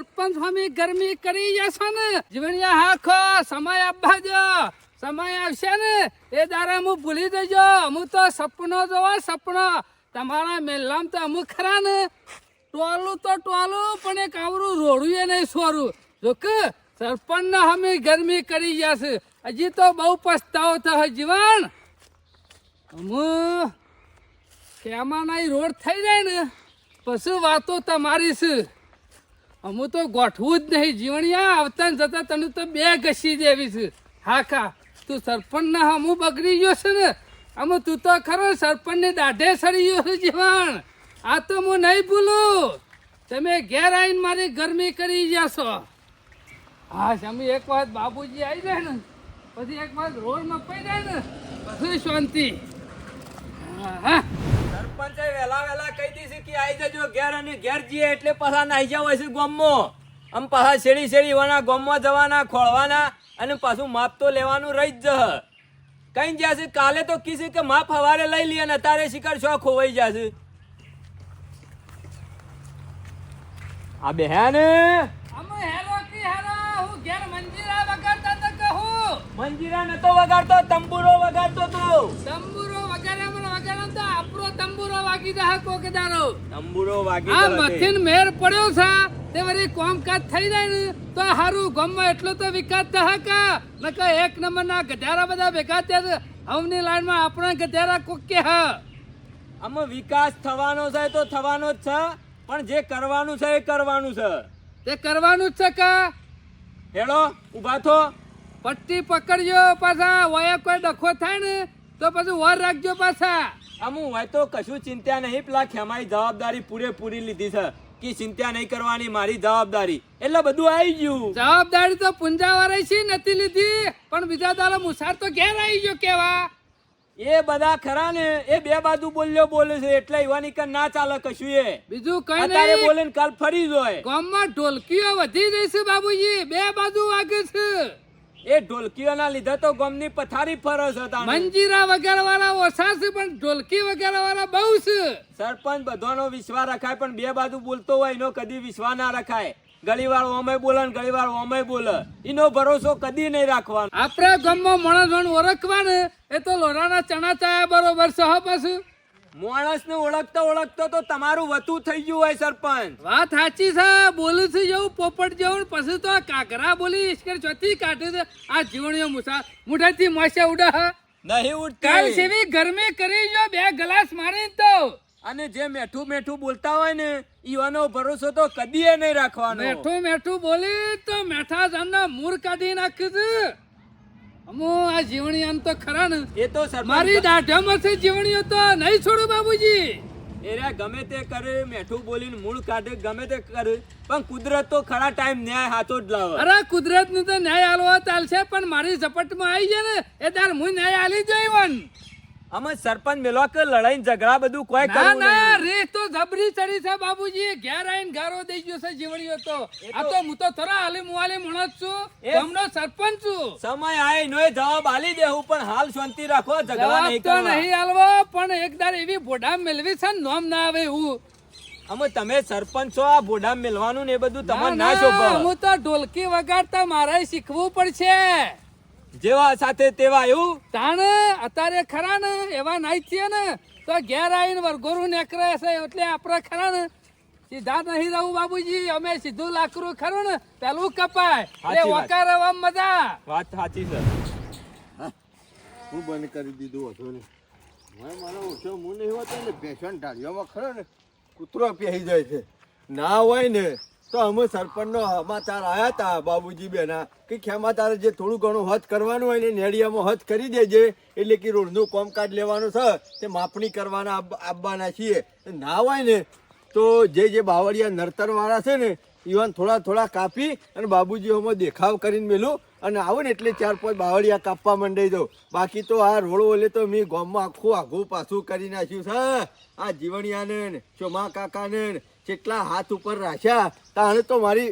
સરપંચ સ્વામી, ગરમી કરી જશો ને. જીવણિયા હાખો, સમય આપવા દો સમય આવશે ને. એ દારા હું ભૂલી દેજો હું તો સપનો જોવો, સપનો. તમારા મેલામ તો અમુક ખરા ને. ટોલું તો ટોલું, પણ એક આવરું રોડું એ નહીં સોરું. જો કે સરપંચ અમે ગરમી કરી જશે. હજી તો બહુ પસ્તાવો થયો જીવન. હું કેમાં રોડ થઈ જાય ને? પછી વાતો તમારી છે. અમુ તો ગોઠવું જ નહીં. જીવણિયા આવતા જતા તને તો બે ઘસી દેવી છે. હા ખા, તું સરપંચ ના હમું બગડી ગયો છે ને, અમુ તું તો ખરો સરપંચ ને દાઢે સડી ગયો છે જીવણ. આ તો હું નહીં ભૂલું. તમે ઘેર આવીને મારી ગરમી કરી જશો હા અમે એક વાત બાબુજી આવી જાય ને, પછી એક વાત રોડ મપાઈ જાય ને, પછી શાંતિ. હા હા. સરપંચે વેલા વેલા કહી દીધી કે આઈ જજો ઘેર અને ઘેર જઈએ એટલે પાછા નાઈ જાવ હશે ગોમમાં. આમ પાછા શેરી શેરી વાના ગોમમાં જવાના ખોળવાના અને પાછું માપ તો લેવાનું રહી જ જહ કઈ જશે કાલે તો કીધું કે માપ હવારે લઈ લઈએ ને તારે શિકાર શો ખોવાઈ જશે આ બે હે ને? અમે હેલો કી હેલો હું ઘેર મંજીરા વગાડતા તો કહું. મંજીરા નતો વગાડતો તંબુરો વગાડતો તો. તંબુરો વગાડે મને વગાડે તો આપણો તંબુરો વાગી દા કોકદારો. તંબુરો વાગી આ મથિન મેર પડ્યો છે તે વરી કોમકાજ થઈ જાય ને તો હારું ગામમાં એટલો તો વિકાસ થશે કા? નકર એક નંબરના ગધારા બધા ભેગા થયા હવની લાઈનમાં આપણા ગધારા કોકે હા? આમાં વિકાસ થવાનો છે તો થવાનો જ છે પણ જે કરવાનું છે એ કરવાનું છે. તે કરવાનું જ છે કા? હેડો ઊભા થો. પટ્ટી પકડજો પાછા વયા કોઈ ડખો થાય ને તો પછી વર રાખજો પાછા. અમુ હોય તો કશું ચિંતા નહીં પેલા ખેમાઈ જવાબદારી પૂરેપૂરી લીધી છે. કે ચિંતા નહીં કરવાની મારી જવાબદારી. એટલે બધું આવી ગયું. જવાબદારી તો પુંજાવાળી છે નથી લીધી? પણ બીજા તારો મુસાર તો ઘેર આવી ગયો કેવા? એ બધા ખરા ને એ બે બાજુ બોલ્યો બોલે છે એટલે ઈવાની કન ના ચાલે કશું એ. બીજું કઈ અત્યારે નહીં. બોલે ને કાલ ફરી જોય ગામમાં ઢોલકીઓ વધી ગઈ બાબુજી બે બાજુ વાગે છે. એ ઢોલકીઓના લીધે તો ગમની પથારી ફરસ હતા મંજીરા વગાડવા વાળા ઓછા છે પણ ઢોલકી વગાડવા વાળા બહુ છે. સરપંચ બધાનો વિશ્વાસ રખાય પણ બે બાજુ બોલતો હોય એનો કદી વિશ્વાસ ના રખાય. ગળીવાર ઓમે બોલે ને ગળીવાર ઓમે બોલે. એનો ભરોસો કદી નહીં રાખવાનો. આપણે ગામમાં માણસ ઓળખવા ને એ તો લોરાના ચણા ચાયા બરોબર છે હો પાછું. માણસ ને ઓળખતો ઓળખતો તો તમારું વતું થઈ ગયું હોય સરપંચ. વાત સાચી છે. બોલું છું જેવું પોપટ જેવું. પછી તો આ કાકરા બોલી ઈશ્કર ચોથી કાઢે છે. આ જીવણીઓ મુસા મુઠાથી માસે ઉડા નહીં નહીં કાલ સેવી ગરમી કરી જો બે ગ્લાસ મારી તો. અને જે મેઠું મેઠું બોલતા હોય ને ઈવાનો ભરોસો તો કદીએ નહીં રાખવાનો. મેઠું મેઠું બોલી તો મેઠા જાનના મૂર કાઢી નાખ્યું અમો આ જીવણી તો ખરા ને. એ તો મારી દાઢામાં છે જીવણીઓ તો નહીં છોડું બાબુજી. એ રહ્યા ગમે તે કરે મેઠું બોલીને મૂળ કાઢે ગમે તે કરે પણ કુદરત તો ખરા ટાઈમ ન્યાય હાથો જ લાવે. અરે કુદરતનું તો ન્યાય આલવા ચાલશે પણ મારી ઝપટમાં આવી જાય ને એ તાર હું ન્યાય આલી જોઈવન અમે સરપંચ મેલો કે લડાઈ ઝઘડા બધું કોઈ કરવું ના રે તો જબરી ચડી છે બાબુજી. ઘેર આઈને ગારો દઈ ગયો છે જીવણીઓ તો. આ તો- હું તો થોડા હાલે મુવાલે માણસ છું. એ- સરપંચ છું. સમય આય નોય જવાબ આલી દેવું પણ હાલ શાંતિ રાખો ઝઘડા નહીં તો નહીં આલવો પણ એકદાર એવી બોઢા મેળવી છે ને નોમ ના આવે હું અમે તમે સરપંચ છો આ બોડા મેલવાનું ને એ બધું તમને તમારે ના ના, હું તો ઢોલકી વગાડતા મારે શીખવું પડશે. જેવા સાથે તેવા એવું? તાણ અત્યારે ખરા ને એવા નાઈ છીએ ને તો ઘેર આવીને વરઘોરું નેકરે છે એટલે આપણે ખરા ને સીધા નહીં રહું બાબુજી અમે સીધું લાકડું ખરું ને પેલું કપાય. એટલે વકાર. રવા મજા. વાત સાચી છે. હું બંધ કરી દીધું હતું ને. મેં મારો ઓછો હું નહીં હોતો ને પેશન્ટ ઢાળીઓમાં ખરો ને કૂતરો પહેરી જાય છે. ના હોય ને તો અમે સરપંચનો સમાચાર આવ્યા હતા બાબુજી બેના કે ખેમા તારે જે થોડું ઘણું હદ કરવાનું હોય ને નેડિયામાં હદ કરી દેજે. એટલે કે રોડનું કોમકાજ લેવાનું છે, તે માપણી કરવાના આપવાના છીએ. ના હોય ને, તો જે જે બાવળિયા નડતરવાળા છે ને ઇવન થોડા થોડા કાપી અને બાબુજી અમે દેખાવ કરીને મેલું. અને આવો ને એટલે ચાર પાંચ બાવળિયા કાપવા માંડી દઉં. બાકી તો આ રોડ ઓલે તો મેં ગામમાં આખું આઘું પાછું કરી નાખ્યું છે. આ જીવણિયાને ચોમા કાકાને કેટલા હાથ ઉપર રાખ્યા, તાણે તો મારી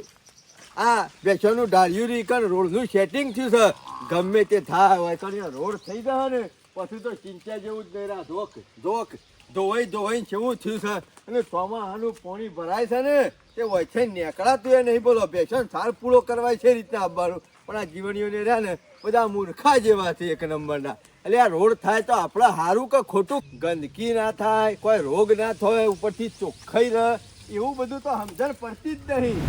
આ બેસવાનું ડાળિયું ની કણ રોડનું સેટિંગ થયું છે. ગમે તે થાય હોય તો રોડ થઈ ગયા ને. પછી તો ચિંતા જેવું જ નહીં રહ્યા. ધોક ધોક, ધોવાઈ ધોવાઈ જેવું થયું છે. અને ચોમાહાનું પાણી ભરાય છે ને. તે વચ્ચે નીકળાતું એ નહીં બોલો. બેસન સાર પૂરો કરવાય છે રીતના આવવાનું પણ આ જીવણીઓને રહ્યા ને બધા મૂર્ખા જેવા છે એક નંબરના. એટલે આ રોડ થાય તો આપણે સારું કે ખોટું? ગંદકી ના થાય, કોઈ રોગ ના થાય, ઉપરથી ચોખ્ખાઈ રહે, એવું બધું તો સમજણ પડતી જ નહીં.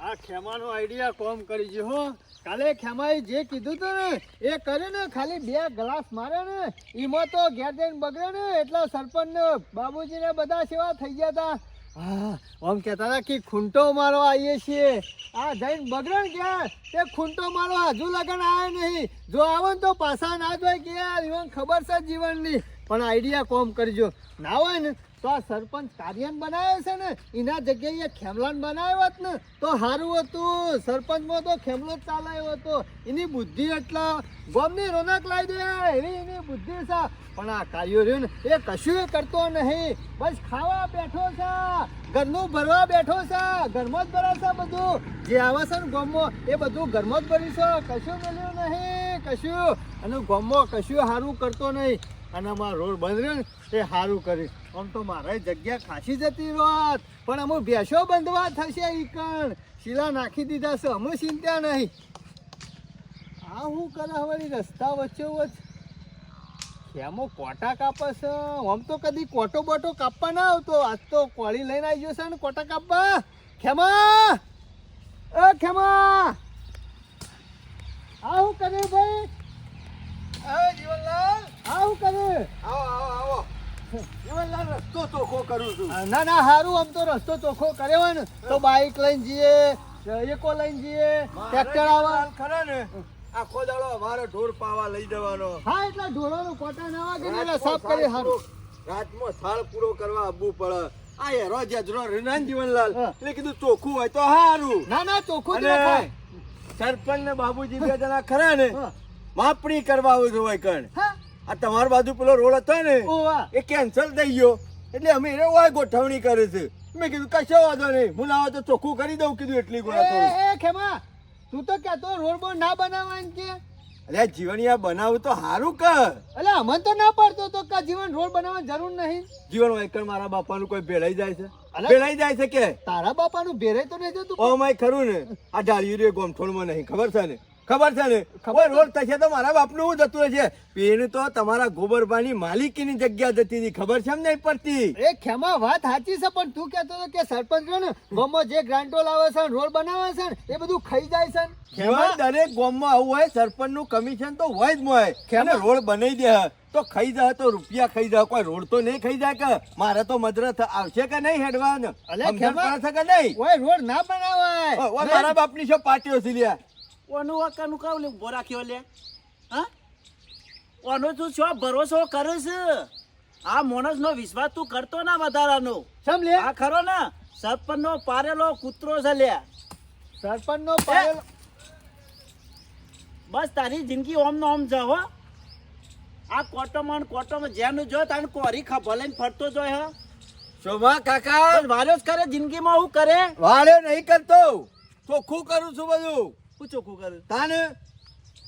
આ ખેમાનો આઈડિયા કોમ કરી છે હો. કાલે ખેમાએ જે કીધું તું ને, એ કરે ને, ખાલી બે ગ્લાસ મારે ને. એમાં તો ઘેર જઈને બગડે ને, એટલા સરપંચ ને બાબુજીને બધા સેવા થઈ ગયા હતા હા, આમ કહેતા હતા કે ખૂંટો મારો આવીએ છીએ. આ જઈને બગડણ કે તે ખૂંટો મારો હજુ લગન આવે નહીં. જો આવે તો પાછા ના જોઈ કે યાર ખબર છે જીવનની. પણ આઈડિયા કોમ કરજો. ના હોય ને તો આ સરપંચ કાર્યન બનાવ્યો છે ને, એના જગ્યાએ ખેમલાન બનાવ્યો ને, તો સારું હતું. સરપંચમાં તો ખેમલો જ ચાલાયો હતો. એની બુદ્ધિ એટલા, ગોમની રોનક લાવી દે. એવી એની બુદ્ધિ છે. પણ આ કાર્યો રહ્યું ને, એ કશું કરતો નહીં. બસ ખાવા બેઠો છે. ઘરનું ભરવા બેઠો છે. ઘરમાં જ ભરાશે બધું. જે આવે છે એ બધું ઘરમાં જ ભરીશું. કશું મળ્યું નહીં, કશું. અને ગોમમાં કશું સારું કરતો નહીં. અને અમારો રોડ બંધ રહ્યો ને, એ સારું કરીશ આમ તો મારે જગ્યા ખાસી જતી રોત પણ અમુક ભેંસો બંધવા થશે એ કણ. શીલા નાખી દીધા છે અમુક ચિંતા નહીં. આ હું કરે વળી રસ્તા વચ્ચે વચ્ચે? ખેમો કોટા કાપે છે. આમ તો કદી કોટો બોટો કાપવા ના આવતો. આજ તો કોળી લઈને આવી ગયો છે ને કોટા કાપવા. ખેમા! એ ખેમા! આ હું કરે ભાઈ? જીવનલાલ? આ હું કરે. આવો આવો આવો. જીવનલાલ રસ્તો ચોખ્ખો કરું છું. ના ના હારું આમ તો રસ્તો ચોખ્ખો કર્યો હોય ને તો બાઈક લઈને જઈએ એકો લઈને જઈએ ટ્રેક્ટર આવે. ખરા ને આખો દાડો અમારે ઢોર પાવા લઈ જવાનો. હા એટલે ઢોરોનું કોટા ના વાગે એટલે સાફ કરી હારું. પૂરો- રાતમાં થાળ પૂરો કરવા આવવું પડે. આ હેરો જજરો રીનાન જીવનલાલ. એટલે કીધું ચોખ્ખું હોય તો સારું ના ના ચોખ્ખું સરપંચ ને બાબુજી બે જણા ખરા ને માપણી કરવા આવું હોય કણ. હા. આ તમારી બાજુ પેલો રોડ હતો ને એ કેન્સલ થઈ ગયો. એટલે અમે એને ઓય ગોઠવણી કરે છે. મેં કીધું કશો વાંધો નહીં. હું લાવો તો ચોખ્ખું કરી દઉં કીધું એટલી ગોળા એ ખેમા તું તો કહેતો રોડ બોડ ના બનાવવાનું કે? અલ્યા જીવનિયા બનાવું તો સારું કર. અલે અમને તો ના પાડતો તો કે જીવન રોડ બનાવવાની જરૂર નહીં? જીવન વાયકણ મારા બાપાનું કોઈ ભેળાઈ જાય છે. ભેળાઈ જાય છે કે? તારા બાપાનું ભેળાઈ તો નહીં જતું ઓ માય ખરું ને. આ ઢાળિયું રે ગોમઠોળમાં નહીં ખબર છે ને? ખબર છે ને? ખબર રોડ થશે તો મારા બાપનું હું જતું હશે પેન તો તમારા ગોબરબાની માલિકીની જગ્યા જતી હતી. ખબર છે એમ નહીં પડતી? એ ખેમા વાત સાચી છે પણ તું કહેતો હતો કે સરપંચ ને ગામમાં જે ગ્રાન્ટો લાવે છે રોડ બનાવે છે ને એ બધું ખાઈ જાય છે ખેમા દરેક ગોમમાં આવું હોય સરપંચનું કમિશન તો હોય જ હોય અને રોડ બનાવી દે તો ખાઈ જાય તો રૂપિયા ખાઈ જાય. કોઈ રોડ તો નહીં ખાઈ જાય કે? મારે તો મજરા આવશે કે નહીં હેડવાન? અલે ખેમા. કે નહીં? ઓય રોડ ના બનાવાય. ઓય મારા બાપની શું પાટીઓ છે લ્યા? ઓનું વાકાનું કાવ લે ઊભો રાખ્યો લે. હા? ઓનો તું છો ભરોસો કરે છે. આ માણસનો વિશ્વાસ તું કરતો ના વધારાનો. સમ લે? આ ખરો ને? સરપંચ નો પારેલો કૂતરો છે લે. સરપંચ નો પાડેલો બસ તારી જિંદગી ઓમ નો ઓમ હો. આ કોટોમાં કોટોમાં જેનું જો તાને કોરી ખભા લઈને ફરતો જોય હે. શોભા કાકા. વાર્યો જ કરે જિંદગીમાં હું કરે? વાળે નહીં કરતો. ચોખ્ખું કરું છું બધું. હું ચોખ્ખું કરે તાને?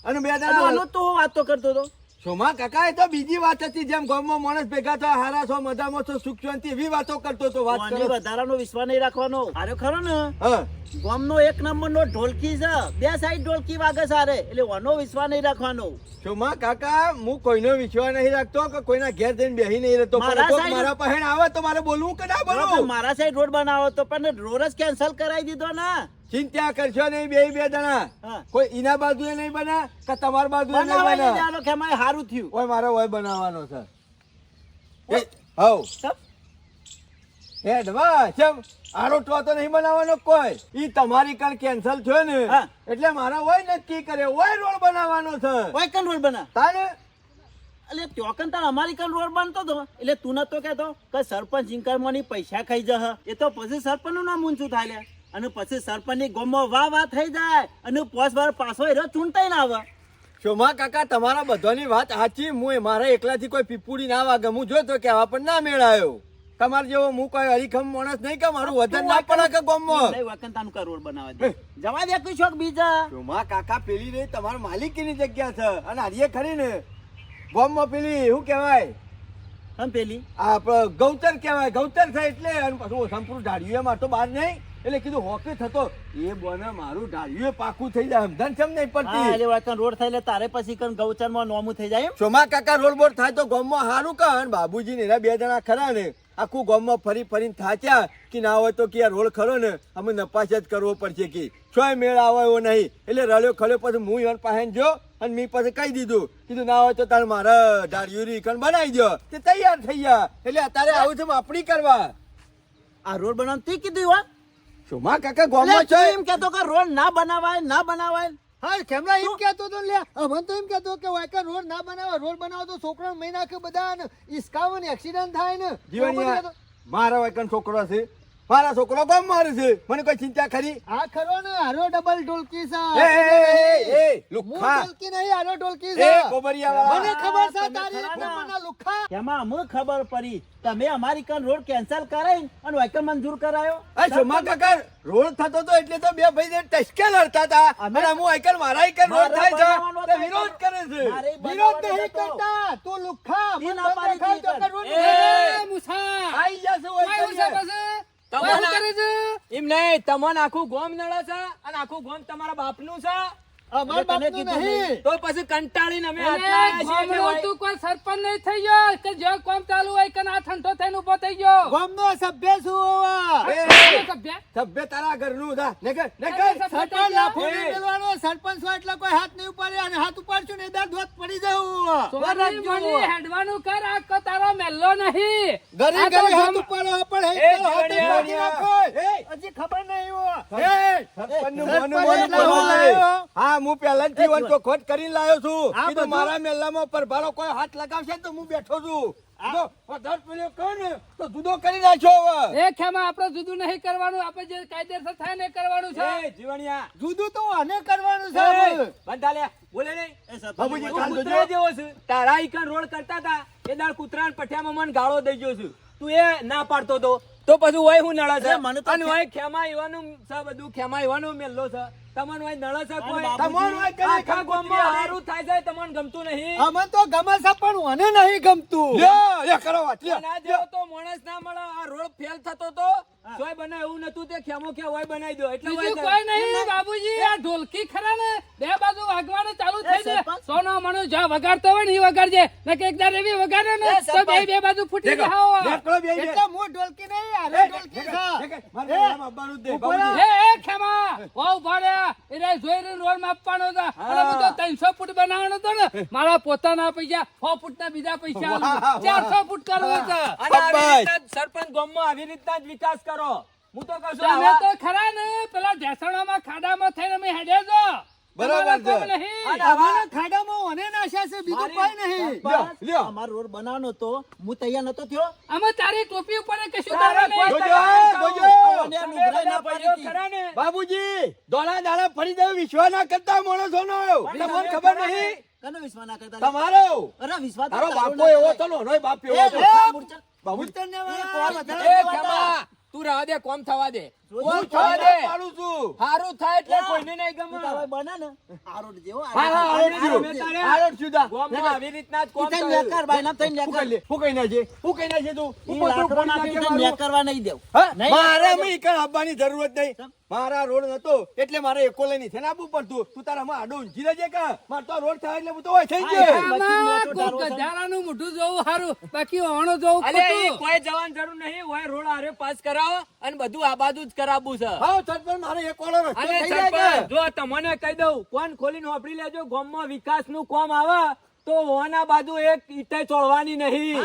અને બે દાડા આનો તો હું વાતો કરતો હતો. શોમા કાકા એ તો બીજી વાત હતી જેમ ગામમાં માણસ ભેગા થયા હારા છો મજામાં છો સુખ શાંતિ એવી વાતો કરતો તો વાત કરો. વધારાનો વિશ્વાસ નહીં રાખવાનો. અરે ખરો ને? ગામનો એક નંબરનો ઢોલકી છે. બે સાઈડ ઢોલકી વાગે સારે એટલે ઓનો વિશ્વાસ નહીં રાખવાનો. શોમા કાકા હું કોઈનો વિશ્વાસ નહીં રાખતો કે કોઈના ઘેર જઈને બેહી નહીં રહેતો. મારા પાસે આવે તો મારે બોલવું કે ના બોલવું? મારા સાઈડ રોડ બનાવો તો પણ રોડ જ કેન્સલ કરાવી દીધો ને. ચિંતા કરશો નહીં બે બે જણા. કોઈ એના એ નહીં બના કે તમારી બાજુ નહીં બના? ખેમાય થયું. ઓય મારો ઓય બનાવવાનો છે. એ, હેડવા ચમ. આરો ટો તો નહીં બનાવવાનો કોઈ. ઈ તમારી કાલ કેન્સલ થયો ને. એટલે મારા હોય નક્કી કરે. ઓય રોડ બનાવવાનો છે. ઓય કન રોડ બના? તાને એટલે ત્યોકન તાર અમારી કન રોડ બનતો હતો એટલે તું નતો કહેતો કે સરપંચ ઇન્કમની પૈસા ખાઈ જહ. એ તો પછી સરપંચનું નામ ઊંચું થાય લે. અને પછી સરપંચની ગોમમાં વાહ વાહ થઈ જાય અને પોસ વાર પાછો એરો ચૂંટાઈ ના આવે. શોમા કાકા તમારા બધાની વાત સાચી. હું મારા એકલાથી કોઈ પીપુડી ના વાગે. હું જોતો કે આવા પણ ના મેળાયો. તમારે જેવો હું કોઈ હરીખમ માણસ નહીં કે મારું વજન ના પડે કે ગમમાં. નહીં વાકન કરોડ બનાવવા દે. જવા દે કઈ શોખ બીજા. શોમા કાકા પેલી રહી તમારા માલિકીની જગ્યા છે. અને હરીએ ખરી ને. ગોમમાં પેલી શું કહેવાય? હમ પેલી. આ આપણે ગૌચર કહેવાય. ગૌચર થાય એટલે સંપૂર્ણ ઢાળ્યું એમાં તો બહાર નહીં. એટલે કીધું હોકે થતો એ બોને મારું ઢાળ્યું પાકું થઈ જાય સમજણ કેમ નહીં પડતી? એટલે વાતનો રોડ થાય એટલે તારે પછી કન ગૌચરમાં નોમું થઈ જાય સોમા કાકા રોડ બોડ થાય તો ગામમાં હારું કણ? બાબુજી ને એના બે જણા ખરા ને. આખું ગામમાં ફરી ફરીને થાચ્યા કે ના હોય તો કે આ રોડ ખરો ને અમે નપાસ જ કરવો પડશે કે. છો મેળ આવે એવો નહીં. એટલે રળ્યો ખલ્યો પછી હું ઈવન પાસે જો અને મેં પછી કહી દીધું. કીધું ના હોય તો તારે મારે ડાળિયું રીકણ બનાવી દો તે તૈયાર થઈ ગયા. એટલે અત્યારે આવું છે આપણી કરવા. આ રોડ બનાવવાનું તે કીધું વાત સોમા કાકા એટલે છો? એમ કેતો કે રોડ ના બનાવાય ના બનાવાય. હા કેમરા એમ કહેતો તો લે? અમન તો એમ કહેતો કે વાયકા રોડ ના બનાવે રોડ બનાવો તો છોકરા મહિના કે બધા ને ઈસકાવે એક્સિડન્ટ થાય ને. જીવન મારા વાયકન છોકરો છે. મારા છોકરો કોમ મારે છે? મને કોઈ ચિંતા ખરી? આ ખરો ને હારો ડબલ ઢોલકી છે. એ એ, એ, લુખા. ઢોલકી નહીં હારો ઢોલકી એ છે ગોબરિયાવાળા. મને ખબર છે તારી ખરા લુખા. એમાં અમને ખબર પડી. તમે અમારી કન રોડ કેન્સલ કરાઈ અને વાયકલ મંજૂર કરાયો? એ સોમા કાકા રોડ થતો તો એટલે તો બે ભાઈ જે ટસકે લડતા હતા. અમે- અને હું આઈકલ મારા આઈકલ રોડ થાય છે. તે વિરોધ કરે છે. વિરોધ નહીં કરતા. તું લુખ્ખા ઈ મને ના પાડી દીધી. રોડ એ! મુસા. આઈ જશે કઈ છે? એમ નહીં તમને આખું ગોમ નડે છે અને આખું ગોમ તમારા બાપનું છે. અમાર બાપનું નહીં તો પછી કંટાળીને અમે આટલા આયા છીએ એટલે ગામડું હોય. તું કોઈ સરપંચ નહીં થઈ ગયો કે જો કોમ ચાલુ હોય કે ના ઠંડો થઈને ઊભો થઈ ગયો ગામનો સભ્ય છું હોવા. એ, આ સભ્ય. સભ્ય તારા ઘરનું દા નકર અરે, સરપંચ લાફો ગયો. નહીં મેલવાનો. સરપંચ હોય એટલે કોઈ હાથ નહીં ઉપાડે અને હાથ ઉપાડશું ને દાંત ધોત પડી જવું હેડવાનું કર આ તારો મેલ્લો નહીં હાથ ઉપાડો પણ હજી ખબર નહીં હો. મોનું મોનું. હા પહેલાથી વન ખોટ કરીને લાયો છું. કીધું મારા મેલ્લામાં પરભારો કોઈ હાથ લગાવશે તો હું બેઠો છું. જો પદાર્થ પેલો કહો ને તો જુદો કરી નાખ્યો હવે. એ ખેમા આપણે જુદું નહીં કરવાનું. આપણે જે કાયદેસર થાય ને એ કરવાનું છે. એ જીવણિયા. જુદું તો આને કરવાનું છે એ, હવે. બંધા લે બોલે નહીં એ સરપંચ બાબુજી, તું કાલ તો કૂતરા જો. જેવો છે. તારા ઈકન રોડ કરતા હતા. એ દાળ કૂતરાના પઠિયામાં મને ગાળો દઈ ગયો છું. તું એ ના પાડતો તો. તો પછી હોય હું નડા છે. મને તો ખેમા ઈવાનું છે બધું ખેમા ઈવાનું મેલ્લો છે. તમને હોય નળ છે કોઈ તમન તમારું હોય કઈ આખા ગામમાં હારું થાય છે તમન ગમતું નહીં? અમન તો ગમે છે પણ મને નહીં ગમતું. લે એ કરો વાત, લે ના જેવો તો માણસ ના મળે આ રોડ ફેલ થતો તો સોય બને એવું નતું તે ખેમો કે હોય બનાવી દો એટલે હોય બીજું કોઈ નહીં બાબુજી આ ઢોલકી ખરા ને બે બાજુ વાગવાનું ચાલુ થઈ જાય સોનો મણો જ્યાં વગાડતો હોય ને ઈ વગાડજે નકે એકદાર એવી વગાડે ને તો બે બે બાજુ ફૂટી બે. એટલે મો ઢોલકી નહીં આ ઢોલકી છે. મારે જ ઊભો રહો. બાબુજી. એ ખેમા ઓ ભાડે એટલે જોઈ રહી રોડ માપવાનો હતા અને બધો તો 300 ફૂટ બનાવવાનો હતો ને. મારા પોતાના પૈસા સો ફૂટ ના બીજા પૈસા. 400 ફૂટ કરવો હતો. સરપંચ ગામમાં આવી રીતના જ વિકાસ કરો. હું તો કહું છું તમે તો ખરા ને પેલા ઢેસણામાં ખાડામાં થઈને અમે હેડે છો. બરાબર છે. અમારા ખાડામાં ઓને નાખ્યા છે બીજું કોઈ નહીં. લ્યો, લ્યો. અમારો રોડ બનાવનો તો હું તૈયાર નતો થયો. અમે તારી ટોપી ઉપર કશું કરવાનું. જોજો, જોજો. ના પાડી ને. બાબુજી દોડા દાડા ફરી દેવ વિશ્વાસ ના. કરતા માણસોનો તમને ખબર નહીં? કનો વિશ્વાસ ના કરતા? તમારો. અરે વિશ્વાસ તારો બાપો ના એવો તો બાપ એવો તો. બાબુ એ કોણ વધારે? ખેમા તું રહેવા દે કોમ થવા દે. કોમ થવા દે. પાડું છું. હારું થાય એટલે કોઈને નહીં ગમે. બના ને. આરોટ જેવો હા હા આરોટ જેવો. આરોટ સુધા કોમ આવી રીતના જ કોમ થાય. થયું. ભાઈ ના થઈને લેકર લે હું કઈ છે હું કઈ નાખે તું. ઉપર તું તને મારું. નેકરવા નહીં દેવું. મારે મે કઈ આપવાની જરૂરત નહીં. મારા રોડ નતો એટલે મારે એકો લઈને છે ને આપવું પડતું તું તારા માં આડો ઊંઘી રહેજે કા? માર તો રોડ થાય એટલે હું તો હોય થઈ ગયો. ગધારાનું મોઢું જોવું હારું બાકી ઓણો જોવું ખોટું. કોઈ જવાન જરૂર નહીં હોય રોડ આરે પાસ કરાવો અને બધું આ બાજુ જ કરાવવું છે. હા સરપંચ મારે એક વાળો રસ્તો થઈ જાય જો તમને કહી દઉં કોણ ખોલીને વાપરી લેજો ગામમાં વિકાસનું કોમ આવે તો ઓના બાજુ એક ઈટે ચોળવાની નહીં.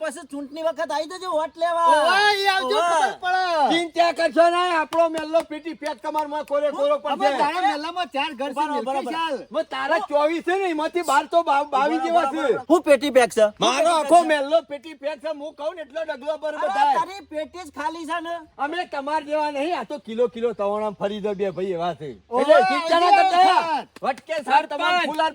પછી ચૂંટણી વખત આવી જજો વોટ લેવા. ઓય આવજો ખબર પડે. ચિંતા કરશો ના આપણો મેલ્લો પેટી પેટ કમારમાં કોરે કોરો અમે પડશે. તારા મેલામાં ચાર ઘર છે બરાબર, ચાલ. મે તારા ચોવીસ છે ને એમાંથી 12 તો બા- બાવીસ જેવા છે. હું પેટી પેક છે? મારો આખો મેલ્લો પેટી પેક છે હું કહું ને એટલો ડગલો પર બધાય. તારી પેટી જ ખાલી છે ને. અમે તમાર જેવા નહીં આ તો કિલો કિલો તવાણા ફરી દો બે ભાઈ એવા છે. એટલે ચિંતા ના કરતા વટકે સર તમાર. ફુલાર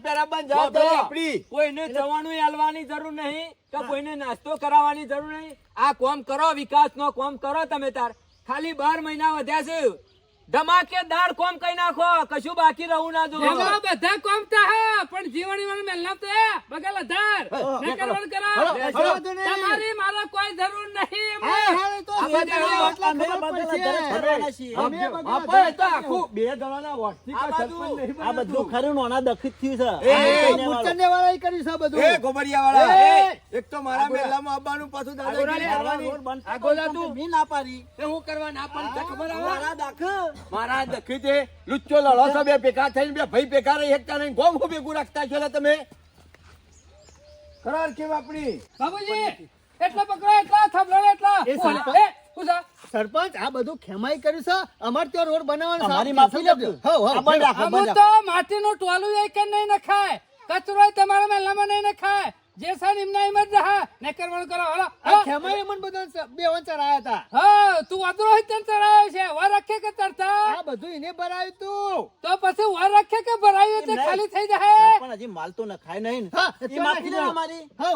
જાવ તો આપણી. કોઈને જવાનું આલવાની જરૂર નહીં. કે કોઈને નાસ્તો કરાવવાની જરૂર નહીં. આ કોમ કરો, વિકાસનો કોમ કરો તમે તાર. ખાલી બાર મહિના વધ્યા છે. ધમાકેદાર કોમ કઈ નાખો કશું બાકી રહું ના એમાં બધા કોમ થાય પણ જીવણી વાળું મેલના તો બગલ અધાર ને કરવાનું કરો. તમારી મારા કોઈ જરૂર નહીં અમે તો અમે તો આખું બે જણાના વોટથી આ બધું. ખરું નોના દખિત થયું છે એ, આ વાળો. કર્યું છે બધું. એ ગોબરિયાવાળા, એ! એ, એક તો મારા મેલામાં આવવાનું પાછું દાદાગીરી કરવાની. રોડ બંધ આ ગોલા કરતો તું. બી ના પાડી તે હું કરવા ના તે ખબર આવે? મારા દાખ મારા દખી છે લુચ્ચો લડો છો બે ભેગા થઈને બે ભાઈ ભેગા રહી એકતા નહીં. ગોમ હું ભેગું રાખતા છો તમે. કરાર કેમ આપણી? બાબુજી એટલા પકડો એટલા થબલો એટલા. એ સરપંચ- આ બધું ખેમાઈ કર્યું છે? અમારે ત્યાં રોડ બનાવવાનો છે. અમારી માફી લેજો. બંધ તો. માટીનું ટોલું એ કે નહીં નખાય? કચરો તમારા મહેલામાં નહીં નખાય? જે છે એમના એમ જ રહા. ને કરો હલો ખેમા એમન બધા બે વંચર આયા હતા. હા તું વાદરો હોય તેમ ચડાયો છે. વાર રાખે કે તરતા આ બધું એને ભરાયું તું. તો પછી વાર રાખે કે ભરાયું એટલે ખાલી થઈ જાય? પણ હજી માલ તો નખાય નહીં હા, એ માફી દે અમારી. હો.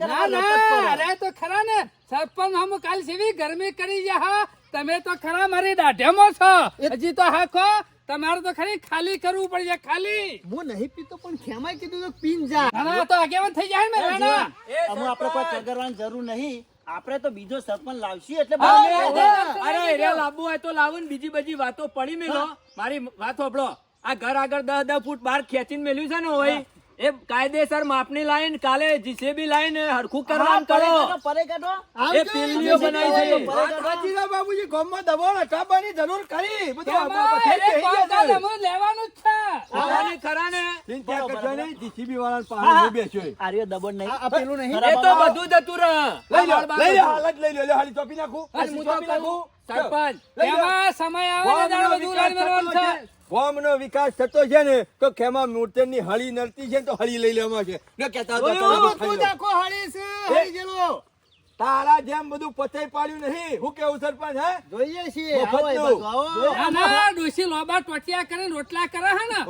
ના ના અરે તો ખરા ને. સરપંચ હમ કાલ સેવી ગરમી કરી જા હા. તમે તો ખરા મારી દાઢેમાં છો. હજી તો હાખો તમારે તો ખરી ખાલી કરવું પડશે ખાલી હું નહીં પીતો પણ ખેમાય કીધું તો પીન જા ના, તો આગેવાન થઈ જાય ને રાણા અમે આપણે કોઈ ચગરવાની જરૂર નહીં આપણે તો બીજો સરપંચ લાવશી એટલે અરે એરિયા લાવવું હોય તો લાવો ને બીજી બધી વાતો પડી મેલો મારી વાત સાંભળો આ ઘર આગળ દસ દસ ફૂટ બહાર ખેંચીને મેલ્યું છે ને હોય એ કાયદેસર માપની લાઈન કાલે જીસીબી લાઈન હરખું કરવાનું કરો. પરે કાઢો. એ પિલ્લીઓ બનાવી છે. છે બાબુજી ગામમાં દબાણ હટાવવાની જરૂર કરી બધું લેવાનું જ છે. આવાની ખરાને ચિંતા કરજો નહીં, જીસીબી પાણી હું બેસ્યો આર્યો આ નહીં. આ- પેલું નહીં. એ તો બધું જતું રહે લઈ લો, લઈ લો, બાર. હાલ જ લઈ લો, હાલી ચોપી નાખું. અને હું તો ચોપી નાખું. સરપંચ એમાં સમય આવે ને બધું લાઈન છે. છે ગામનો વિકાસ થતો છે ને તો ખેમા મૂર્તેની હળી નડતી છે તો હળી લઈ લેવામાં છે ન કેતા. તારા જેમ બધું પચાઈ પાડ્યું નહીં. હું કેવું સરપંચ હે? જોઈએ છીએ. આવો આવો. ના ડોસી લોબા ટોટિયા કરે રોટલા કરે હે ને.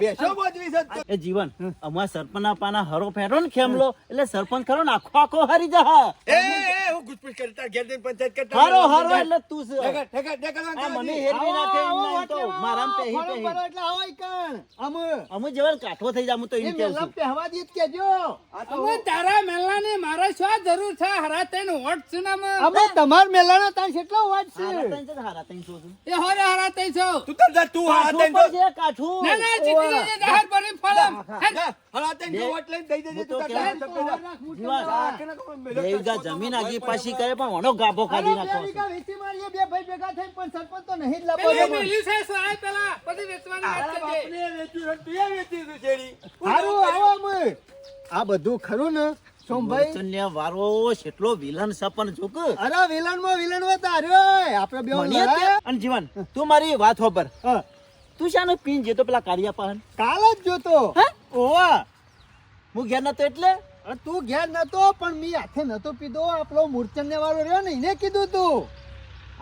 બેસો બોજવી છે. એ જીવન અમાર સરપંચ પાના હરો ફેરો ને ખેમલો. એટલે સરપંચ ખરો ને આખો આખો હારી જા એ હું ઘૂસપીસ કરતા ઘેર જઈને પંચાયત કરતા હારો હારો એટલે તું છે. ઠેકા, ઠેકા, ઠેકા, આ મને હેરવી ના આવો, નહીં તો. મારામ પહેરી ફરો પહેરી. એટલે આવો કણ. આમ. અમુ કાઠો થઈ જાય તો ઇન કે છું. પહેવા દે જ કેજો. અમે તારા મેલનાની મારા શું જરૂર છે? હરા તઈને વોટ છે ના અમે? અમે તમાર મેલાનો તાણ કેટલો વાત છે? હરા છે કે હારા છો? એ હોરે હરા તઈ છો તું તો તું હરા કાઠું છો કાઠું. ના ના જીતી લેજે જાહેર ભરી ફોરમ આ કે ના ખબર, મેલો બે વીઘા કરતો જમીન આગી પાછી કરે પણ ઓનો ગાભો કાઢી નાખો. વેચી મારીએ, બે ભાઈ ભેગા થઈને પણ સરપંચ તો નહીં જ પેલી છે સહાય પેલા પછી વેચવાની વાત કરજે. વેચ્યું છે, તુંએ વેચ્યું છે હારું, આવો આ બધું ખરું ને સોમભાઈ? વારો કેટલો વિલન સપન જોક. અરે વિલનમાં વિલનમાં તાર્યો આપણે બે અને જીવન તું મારી વાત ખબર તું શાને પીન જેતો પેલા કાળિયા પાહન કાલ જ જોતો. હે? ઓવા હું ઘેર નતો એટલે? તું ઘેર નતો પણ મી હાથે નતો પીધો. આપણો મૂર્ચન્ય ને વાળો રહ્યો ને એને કીધું તું.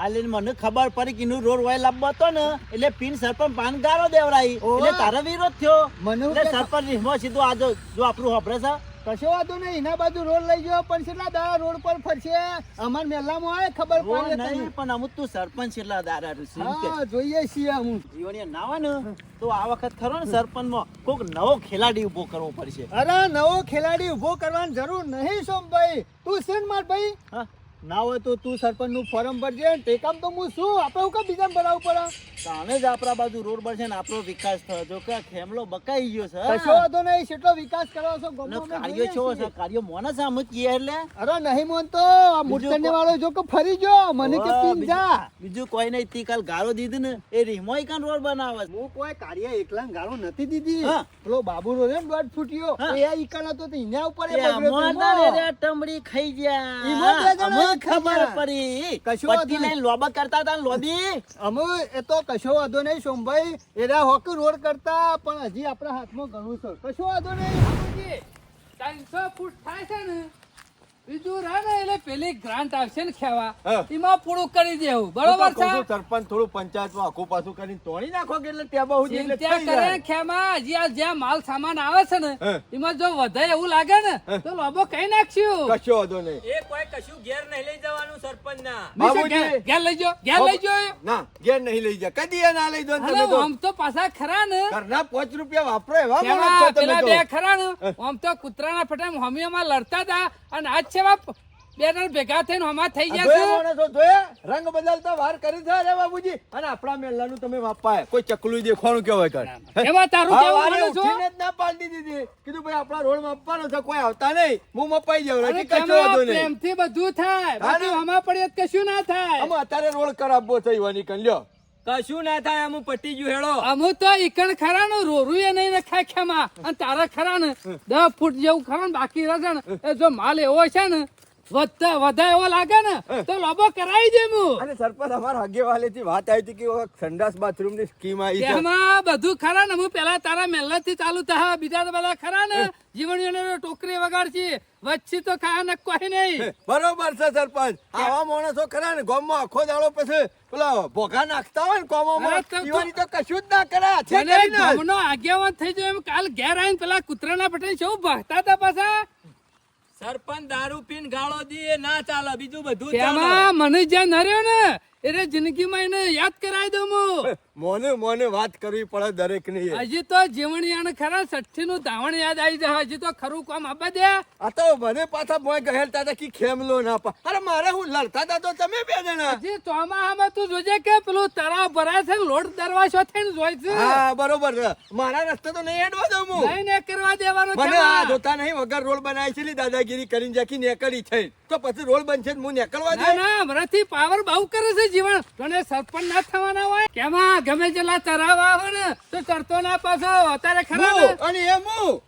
આલે મને ખબર પડી કે એનું રોડ વાય લાવવો હતો ને એટલે પિન સરપંચ પાન ગારો દેવરાઈ. એટલે તારો વિરોધ થયો. મને સરપંચ રીહમાં સીધું આ જો જો આપણું હોભરે છે. કશો વાંધો નહીં. એના બાજુ રોડ લઈ ગયો પણ કેટલા દાડા રોડ પર ફરશે. અમાર મેલામાં આવે ખબર પડે નહીં. પણ અમુક તું સરપંચ એટલા દારા રૂસી એમ કે. હા જોઈએ છીએ હું જીવણીયા નાવા ને તો આ વખત ખરો ને સરપંચમાં કોઈક નવો ખેલાડી ઊભો કરવો પડશે. અરે નવો ખેલાડી ઊભો કરવાની જરૂર નહીં સોમભાઈ. તું છે ને માર ભાઈ? ના હોય તો તું સરપંચનું ફોરમ ભરજે. ટેકામ તો હું શું? આપણે હું કામ બીજા ભરાવું પડે? તાણે જ આપણા બાજુ રોડ બનશે ને આપણો વિકાસ થયો. જો કે ખેમલો બકાઈ ગયો છે. કશો વાંધો નહીં કેટલો વિકાસ કરો છો ગમો કાર્યો છો છે કાર્યો મોને છે અમે એટલે. અરે નહીં મોનતો આ મૂર્તને વાળો જો કે ફરી ગયો મને કે પીન જા. બીજું- કોઈ નહીં તી કાલ ગારો દીધી ને એ રીમોય કાન રોડ બનાવે હું કોઈ કાર્ય એકલા ગારો નથી દીધી. પેલો બાબુ રો દોઢ ફૂટ્યો. એ ઈકણ હતો તો એના ઉપર એ તો એમાં. રે ટમડી ખાઈ ગયા. ખબર પડી. કશું પટ્ટી. લઈને લોબા કરતા હતા ને લોબી. અમે એ તો કશો વાંધો નહીં, સોમભાઈ. એના હોકી રોડ કરતા, પણ હજી આપણા હાથમાં ઘણું છે. કશો વાંધો નહીં ત્રણસો ફૂટ થાય છે ને બીજું રહે ને એટલે પેલી ગ્રાન્ટ આવશે ને ખેવા. એમાં પૂરું કરી દેવું. બરોબર છે સરપંચ થોડું પંચાયતમાં આખું પાછું કરીને તોડી નાખો એટલે ટેબા સુધી એટલે કરે જાય. હજી આ જ્યાં માલ સામાન આવે છે ને એમાં જો વધારે એવું લાગે ને તો લોબો કઈ નાખશું? કશો વાંધો નહીં. એ કોઈ કશું ઘેર નહીં લઈ જવાનું સરપંચ ના ઘેર- લઈ જાઓ ઘેર લઈ જાઓ ના ઘેર નહીં લઈ જાય. કદી ના લઈ જાઓ તમે તો. આમ તો પાછા ખરા ને. ઘરના પાંચ રૂપિયા વાપરો એવા પેલા. બે ખરા ને. આમ તો કૂતરાના ફટામ હોમિયોમાં લડતા હતા અને આજ બાપ બે ત્રણ ભેગા થઈને હમા થઈ જોયા? રંગ બદલતા વાર કરી છે રે બાબુજી અને આપણા મેલાનું તમે વાપાય. કોઈ ચકલું દેખવાનું કેવાય કર. એમાં તારું કેવું માનો છો? જ ના પાડી દીધી કીધું ભાઈ આપણા રોડ માપવાનો છે કોઈ આવતા નહીં. હું મપાઈ જાવ રાજી ખેમા, વાંધો નહીં. પ્રેમથી બધું થાય. બાકી ને? પડે કશું ના થાય. અમે અત્યારે રોડ ખરાબો થઈ વાની કન લ્યો. કશું ના થાય અમુ પટી ગયું હેડો અમુ તો ઈકણ ખરા ને રોરું એ નહીં નખાય ખેમા. અને તારા ખરા ને દસ ફૂટ જેવું ખરા ને બાકી રહેશે ને. જો માલ એવો છે ને વધતા વધા એવો લાગે ને તો લોબો કરાવી દે હું અને સરપંચ અમારા થી વાત આવી હતી કે સંડાસ બાથરૂમની સ્કીમ આવી છે. એમાં બધું ખરા ને હું પેલા તારા મહેનતથી ચાલુ થા બીજા તો બધા ખરા ને જીવણીઓને ટોકરી વગાડશી વચ્ચે તો ખા ને કોઈ નહીં. બરોબર છે સરપંચ. આવા માણસો ખરા ને ગામમાં આખો દાડો પછી પેલા ભોગા નાખતા હોય ને કોમો માં તો- કશું જ ના કરે છે ગામ નો આગેવાન થઈ ગયો એમ કાલ ઘેર આવીને પેલા કૂતરાના પટેલ શું ભાગતા હતા પાછા. સરપંચ દારૂ પીન ગાળો દે ના ચાલે બીજું બધું ચાલે. તેમાં મને જ્યાં નર્યો ને એટલે જિંદગીમાં એને યાદ કરાવી દઉં હું. મોને મોને વાત કરવી પડે દરેકની હજી તો જીવણિયાને ખરા સઠ્ઠી નું ધાવણ યાદ આવી જાય હજી તો ખરું કામ આપવા દે. આ તો મને પાછા મોય ગહેલતા હતા કે ખેમલો ના પા. અરે મારે હું લડતા હતા તો તમે બે જણા. હજી ચોમાહામાં તું જોજે કે પેલું તળાવ લોટ દરવાજો થઈને જોઈ છે. હા બરોબર મારા રસ્તે તો નહીં હેડવા દઉં હું. નહીં ને કરવા દેવાનો મને આ જોતા નહીં વગર રોડ બનાવી છે દાદાગીરી કરીને જાકી નેકળી થઈ. તો પછી રોડ બનશે ને હું નેકળવા ના ના મરાથી પાવર બહુ કરે છે જીવન. તને સરપંચ ના થવાના હોય? કેમાં? ગમે જેલા તરાવ આવે ને તો ચડતો ના પાછો. અત્યારે ખરા અને એમ હું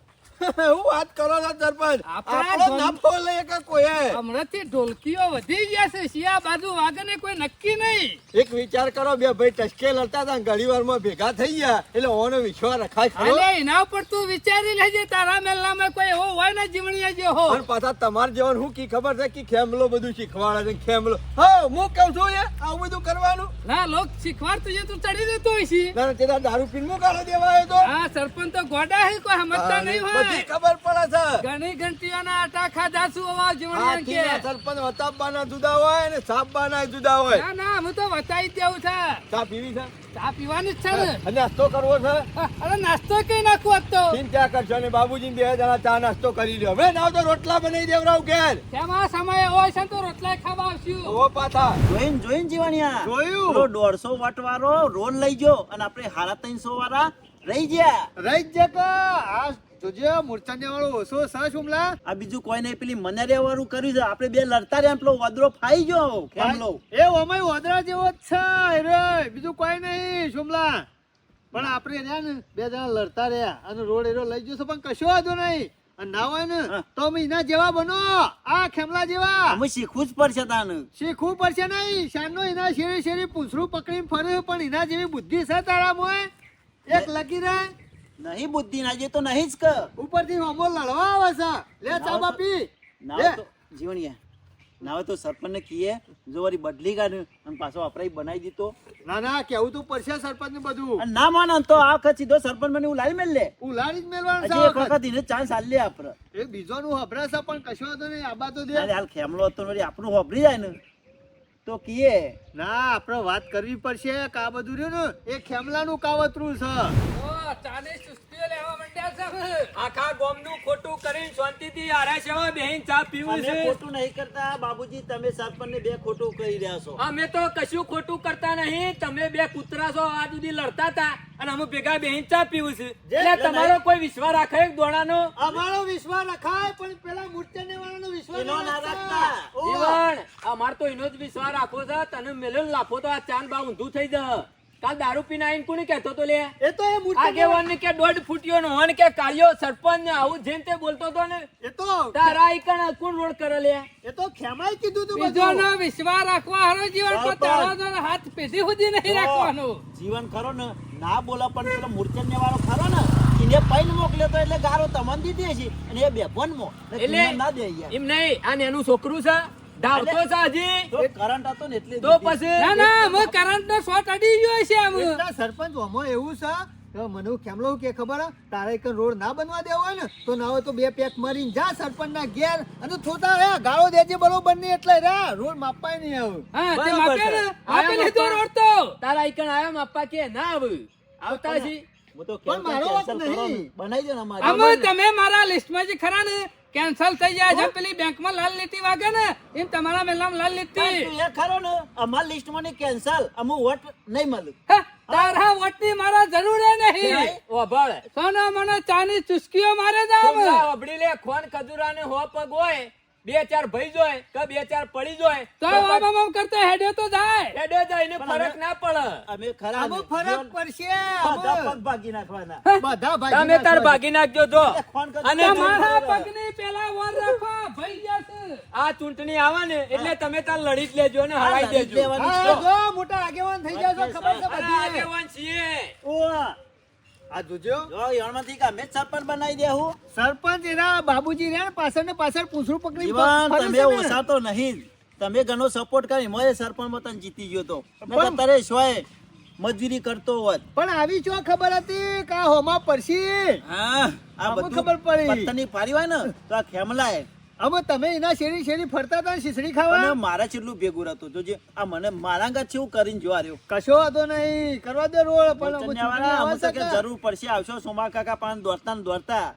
હું વાત કરો છો સરપંચ? આપણો નફો લઈએ કે કોઈ હમણાંથી ઢોલકીઓ વધી ગયા છે શિયા બાજુ વાગે ને કોઈ નક્કી નહીં. એક વિચાર કરો બે ભાઈ ટસકે લડતા હતા ઘણી વારમાં ભેગા થઈ ગયા એટલે ઓનો વિશ્વાસ રખાય ખરો. અરે એના ઉપર તું વિચારી લેજે તારા મેલનામાં કોઈ એવો હોય ને જીવણીયા હો પણ પાછા તમાર જેવાનું શું કી ખબર છે કે ખેમલો બધું શીખવાડે છે ખેમલો? હા હું કહું છું એ આવું બધું કરવાનું. ના લોક શીખવાડ તું તું ચડી જતો હોય છે ના તેના દારૂ પીન હું ગાળો દેવા તો. આ સરપંચ તો ગોડા હે કોઈ સમજતા નહીં હોય. ખબર પડે છે. ઘણી ઘંટીઓના આટા ખાધા છું અવા જીવન કે. સરપંચ વતાવવાના જુદા હોય અને સાપવાના જુદા હોય. ના ના હું તો વતાઈ દેવું છે. ચા પીવી છે? ચા પીવાની જ છે ને. અને નાસ્તો કરવો છે? અરે નાસ્તો કઈ નાખું આજ તો? ચિંતા કરશો? ને બાબુજી બે જણા ચા નાસ્તો કરી લ્યો. હવે ના તો રોટલા બનાવી દેવરાવ ઘેર. તેમાં સમય હોય છે ને તો રોટલા ખાવા આવશું. ઓ પાછા. જોઈને જોઈને જીવાણિયા. જોયું. દોઢસો વટ વાળો રોલ લઈ ગયો અને આપણે હારા ત્રણસો વાળા રહી ગયા. રહી જ તો આ જોજે મૂર્છાને વાળો ઓછો શુમલા? આ બીજું કોઈ નહીં પેલી મને વાળું કર્યું છે. આપણે બે લડતા રહ્યા પેલો વદરો ફાઈ ગયો. એ અમે વાદળા જેવો જ છે રે બીજું કોઈ નહીં શુમલા. પણ આપણે રહ્યા ને બે જણા લડતા રહ્યા અને રોડ એરો લઈ જશે પણ કશો વાંધો નહીં. અને ના હોય ને તો અમે એના જેવા બનો. આ ખેમલા જેવા. અમે શીખવું જ પડશે તાને. શીખવું પડશે નહીં. શાનનો એના શેરી શેરી પૂંછડું પકડીને ફરે પણ એના જેવી બુદ્ધિ છે તારા મોય એક લગી રહે. નહીં બુદ્ધિ ના જે તો નહીં જ કર. ઉપરથી હોમો લડવા આવે છે. લે ચા બાપી. ના લે. જીવણિયા ના તો સરપંચને કીએ જો વારી બદલી કાઢ્યું અને પાછો અપરાઈ બનાવી દીધો. ના ના કેવું તો પડશે સરપંચને બધું. ના માનો તો આ વખત સીધો સરપંચ મને એવું મેલ. લે ઉલાડી જ મેળવાનું છે એક વખત. એને ચાન્સ આલ લે આપણે એ બીજોનું હબરા છે પણ કશો હતો નહીં આબા તો દે. હાલ ખેમલો હતો ને વળી આપણું હોભરી જાય ને. તો કીએ. ના આપણે વાત કરવી પડશે કા બધું રહ્યું ને એ ખેમલાનું કાવતરું છે. ચાની સુસ્તીઓ લેવા માંડ્યા છે. આખા ગોમનું ખોટું કરીને શાંતિથી આરા સેવા બેહીન ચા પીવું છે. ખોટું નહીં કરતા બાબુજી તમે સરપંચને બે ખોટું કરી રહ્યા છો. અમે તો કશું ખોટું કરતા નહીં. તમે બે કૂતરા છો આ સુધી લડતા હતા અને અમે ભેગા બેહીન ચા પીવું છે. એટલે તમારો કોઈ વિશ્વાસ રાખે દોડાનો અમારો વિશ્વાસ રખાય પણ પેલા મૂર્તિને વાળાનો વિશ્વાસ ના રાખતા. રાખતા. જીવન અમાર તો એનો જ વિશ્વાસ રાખો છે. તને મેલ્યો ને લાફો તો આ ચાંદ બા ઊંધું થઈ જાય કાલ દારૂ પીને આવીને કોને કહેતો તો લે? એ તો એ મૂર્ખ આગેવાન ને કે દોઢ ફૂટ્યો નો હોન કે કાળિયો સરપંચ ને આવું જેમ તે બોલતો તો ને. એ તો તારા આઈકણ કોણ રોડ કરે લે? એ તો ખેમાઈ કીધું તું બીજો નો વિશ્વાસ રાખવા હારો જીવન પર તારો જો હાથ પેઢી સુધી નહીં રાખવાનો. જીવન ખરો ને ના બોલો પણ પેલો ને વાળો ખરો ને એને પૈન મોકલ્યો તો એટલે ગારો તમન દીધી છે અને એ બેફોન મો. એટલે ના દે એમ નહીં આ એનું છોકરું છે ધાવતો સાજી તો કરંટ હતો ને એટલે તો પછી ના ના અમે કરંટ નો શોર્ટ અડી ગયો છે આમ. સરપંચ ઓમો એવું છે મને કેમલો કે ખબર તારે એક રોડ ના બનવા દેવો હોય ને તો ના હોય તો બે પેક મારીને જા સરપંચ ના ઘેર અને થોતા રે ગાળો દેજે બરોબર નહીં એટલે રહ્યા રોડ માપાય નહીં આવું. હા તે માપે ને આપે લીધો રોડ તો. તારા આઈકણ આયા માપા કે ના આવ્યું આવતા હું તો પણ મારો ને. નહીં. બનાવી દો ને અમારી. અમે તમે મારા લિસ્ટમાં જે ખરા ને કેન્સલ થઈ જાય છે. પેલી બેંકમાં લાલ લીટી વાગે ને એમ તમારા મેલામાં લાલ લીટી. એ ખરો ને અમાર લિસ્ટમાં ની કેન્સલ અમુ વોટ નહીં મળ્યું. હા, વોટની મારા જરૂર નહીં. ઓભળ સોના મને ચાની ચુસ્કીઓ મારે છોકરા ઓભળી લે ખોન ખજૂરા ને હો પગ હોય. બે ચાર ભાઈ જોય કે બે ચાર પડી જોય તો આમ આમ કરતો હેડે તો જાય. હેડે જાય ને ફરક ના પડે. અમે ખરા અમે ફરક પડશે બધા પગ ભાગી નાખવાના. બધા ભાગી તમે તાર ભાગી નાખજો તો. અને મારા પગની પેલા વર રાખો ભાઈ જશે આ ચૂંટણી આવે ને એટલે તમે તાર લડી જ લેજો ને હરાઈ દેજો. જો મોટા આગેવાન થઈ જશો છો ખબર છે બધા. આગેવાન છીએ. ઓવા. આ જોજો. જો યણમાંથી કે સરપંચ બનાવી દેહું સરપંચ એના બાબુજી રે પાછળ ને પાછળ પૂંછડું પકડી તમે છે ને. ઓછા તો નહીં. તમે ઘણો સપોર્ટ કરી. મોય સરપંચ તને જીતી ગયો તો. પણ- તારે શોય મજૂરી કરતો હોત. પણ આવી જો ખબર હતી કે હોમાં પડશે? હા આ બધું ખબર પડી. પત્તની પારી હોય ને તો આ ખેમલાય. અમે તમે એના શેરી શેરી ફરતા હતા શીશડી અને ખાવા મારા જેટલું ભેગું હતું. જોજે આ મને મારા અંગત છે કરીને જોવા રહ્યો. કશો વાંધો નહીં. કરવા દે રોડ પણ? જરૂર પડશે. આવશો સોમા કાકા પાન દોડતા ને દોડતા.